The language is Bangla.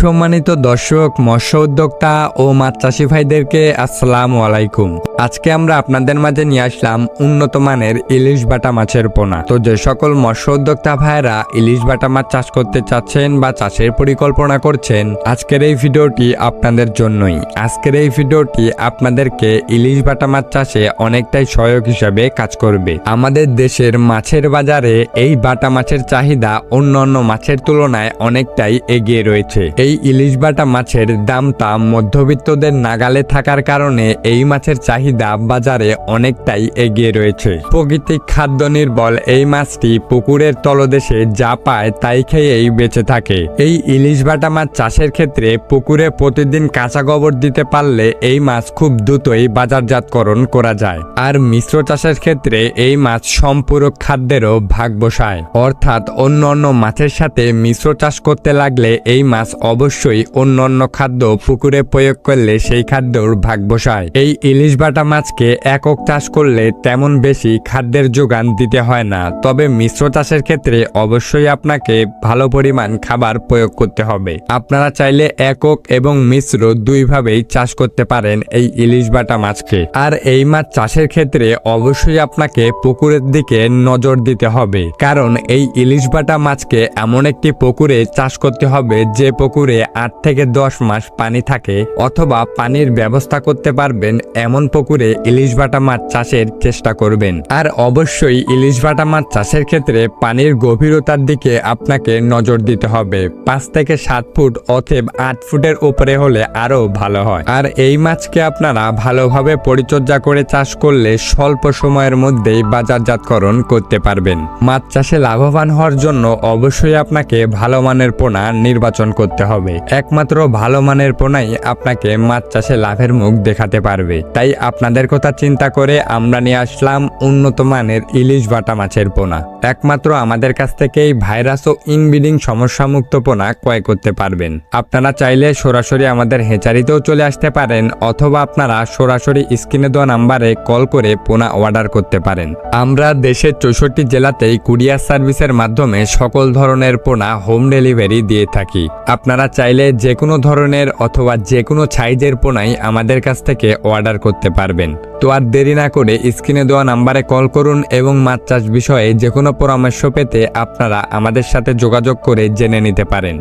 সম্মানিত দর্শক মৎস্য উদ্যোক্তা ও মাছ চাষি ভাইদেরকে আসসালামু আলাইকুম। আজকে আমরা আপনাদের মাঝে নিয়ে আসলাম উন্নত মানের ইলিশ বাটা মাছের পোনা। তো যে সকল মৎস্য উদ্যোক্তা ভাইরা ইলিশ বাটা মাছ চাষ করতে চাচ্ছেন বা চাষের পরিকল্পনা করছেন, আজকের এই ভিডিওটি আপনাদের জন্যই। আজকের এই ভিডিওটি আপনাদেরকে ইলিশ বাটা মাছ চাষে অনেকটাই সহায়ক হিসাবে কাজ করবে। আমাদের দেশের মাছের বাজারে এই বাটা মাছের চাহিদা অন্যান্য মাছের তুলনায় অনেকটাই এগিয়ে রয়েছে। এই ইলিশ বাটা মাছের দামটা মধ্যবিত্তদের নাগালে থাকার কারণে এই মাছের চাহিদা বাজারে অনেকটাই এগিয়ে রয়েছে। প্রাকৃতিক খাদ্য নির্বল এই মাছটি পুকুরের তলদেশে যা পায় তাই খেয়েই বেঁচে থাকে। এই ইলিশ বাটা মাছ চাষের ক্ষেত্রে পুকুরে প্রতিদিন কাঁচা গোবর দিতে পারলে এই মাছ খুব দ্রুতই বাজারজাতকরণ করা যায়। আর মিশ্র চাষের ক্ষেত্রে এই মাছ সম্পূরক খাদ্যেরও ভাগ বসায়। অর্থাৎ অন্য অন্য মাছের সাথে মিশ্র চাষ করতে লাগলে এই মাছ অবশ্যই অন্য অন্য খাদ্য পুকুরে প্রয়োগ করলে সেই খাদ্যর ভাগ বসায়। এই ইলিশ বাটা মাছকে একক চাষ করলে তেমন বেশি খাদ্যের যোগান দিতে হয় না। তবে মিশ্র চাষের ক্ষেত্রে অবশ্যই আপনাকে ভালো পরিমাণ খাবার প্রয়োগ করতে হবে। আপনারা চাইলে একক এবং মিশ্র দুইভাবেই চাষ করতে পারেন এই ইলিশ বাটা মাছকে। আর এই মাছ চাষের ক্ষেত্রে অবশ্যই আপনাকে পুকুরের দিকে নজর দিতে হবে। কারণ এই ইলিশ বাটা মাছকে এমন একটি পুকুরে চাষ করতে হবে যে পুকুরে আট থেকে দশ মাস পানি থাকে অথবা পানির ব্যবস্থা করতে পারবেন এমন পুকুরে ইলিশ বাটা মাছ চাষের চেষ্টা করবেন। আর অবশ্যই ইলিশ বাটা মাছ চাষের ক্ষেত্রে পানির গভীরতার দিকে আপনাকে নজর দিতে হবে। পাঁচ থেকে সাত ফুট অথবা আট ফুটের উপরে হলে আরও ভালো হয়। আর এই মাছকে আপনারা ভালোভাবে পরিচর্যা করে চাষ করলে স্বল্প সময়ের মধ্যেই বাজারজাতকরণ করতে পারবেন। মাছ চাষে লাভবান হওয়ার জন্য অবশ্যই আপনাকে ভালো মানের পোনা নির্বাচন করতে হবে। একমাত্র ভালো মানের পোনাই আপনাকে মাছ চাষে লাভের মুখ দেখাতে পারবে। তাই আপনাদের কথা চিন্তা করে আমরা নিয়ে আসলাম উন্নত মানের ইলিশ বাটা মাছের পোনা। একমাত্র আমাদের কাছ থেকেই ভাইরাস ও ইনব্রিডিং সমস্যামুক্ত পোনা ক্রয় করতে পারবেন। আপনারা চাইলে সরাসরি আমাদের হেচারিতেও চলে আসতে পারেন অথবা আপনারা সরাসরি স্ক্রিনে দেওয়া নাম্বারে কল করে পোনা অর্ডার করতে পারেন। আমরা দেশের চৌষট্টি জেলাতেই কুরিয়ার সার্ভিসের মাধ্যমে সকল ধরনের পোনা হোম ডেলিভারি দিয়ে থাকি। আপনারা চাইলে যে কোনো ধরনের অথবা যে কোনো সাইজের পোনাই আমাদের কাছ থেকে অর্ডার করতে পারবেন। তো আর দেরি না করে স্ক্রিনে দেওয়া নাম্বারে কল করুন এবং মাছ চাষ বিষয়ে যে কোনো পরামর্শ পেতে আপনারা আমাদের সাথে যোগাযোগ করে জেনে নিতে পারেন।